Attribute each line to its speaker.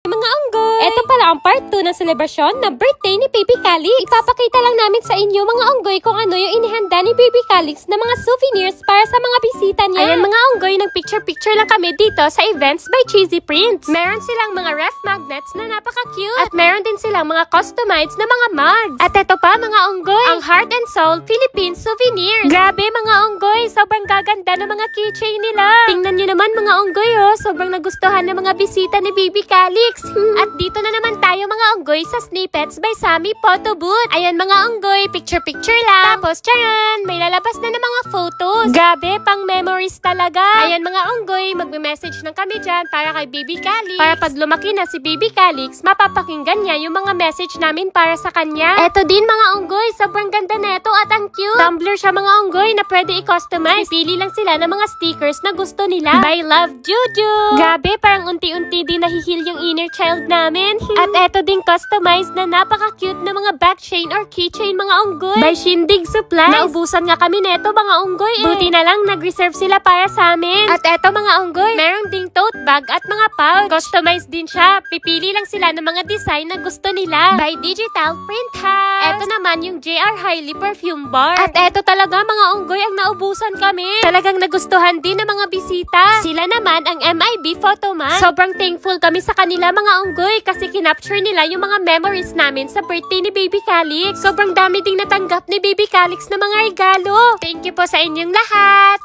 Speaker 1: Mga unggoy! Ito pala ang part 2 ng selebrasyon ng birthday ni Baby Calix. Ipapakita lang namin sa inyo mga unggoy kung ano yung inihanda ni Baby Calix na mga souvenirs para sa mga bisita niya. Ayan mga unggoy, nag-picture-picture lang kami dito sa events by Cheesy Prints. Meron silang mga ref magnets na napaka-cute. At meron din silang mga customized na mga mugs. At ito pa mga unggoy, ang Heart and Soul Philippine Souvenirs. Grabe mga unggoy, sobrang gaganda ng mga keychain nila. Tingnan nyo naman mga unggoy oh, sobrang nagustuhan ng mga bisita ni Baby Calix. Hmm. At dito na naman tayo mga unggoy sa Snippets by Sammy Photo Booth. Ayan mga unggoy, picture-picture lang. Tapos charan, may lalabas na ng mga photos. Grabe, pang memories talaga. Ayan mga unggoy, magme-message lang kami dyan para kay Baby Calix. Para pag lumaki na si Baby Calix, mapapakinggan niya yung mga message namin para sa kanya. Eto din mga unggoy, sobrang ganda neto at ang cute. Tumblr siya mga unggoy na pwede i-customize. Pili lang sila ng mga stickers na gusto nila. By Love Juju. Grabe, parang unti-unti din nahihil yung inner child namin. At eto din customized na napaka-cute na mga backchain or keychain mga unggoy. By Shindig Supplies. Naubusan nga kami neto mga unggoy eh. Buti na lang nag-reserve sila para sa amin. At eto mga unggoy, meron ding bag at mga pouch. Customized din siya. Pipili lang sila ng mga design na gusto nila. By Digital Print House. Eto naman yung JR Highly Perfume Bar. At eto talaga mga unggoy ang naubusan kami. Talagang nagustuhan din ng mga bisita. Sila naman ang MIB Photoman. Sobrang thankful kami sa kanila mga unggoy kasi kinapture nila yung mga memories namin sa birthday ni Baby Calix. Sobrang dami ding natanggap ni Baby Calix na mga regalo. Thank you po sa inyong lahat.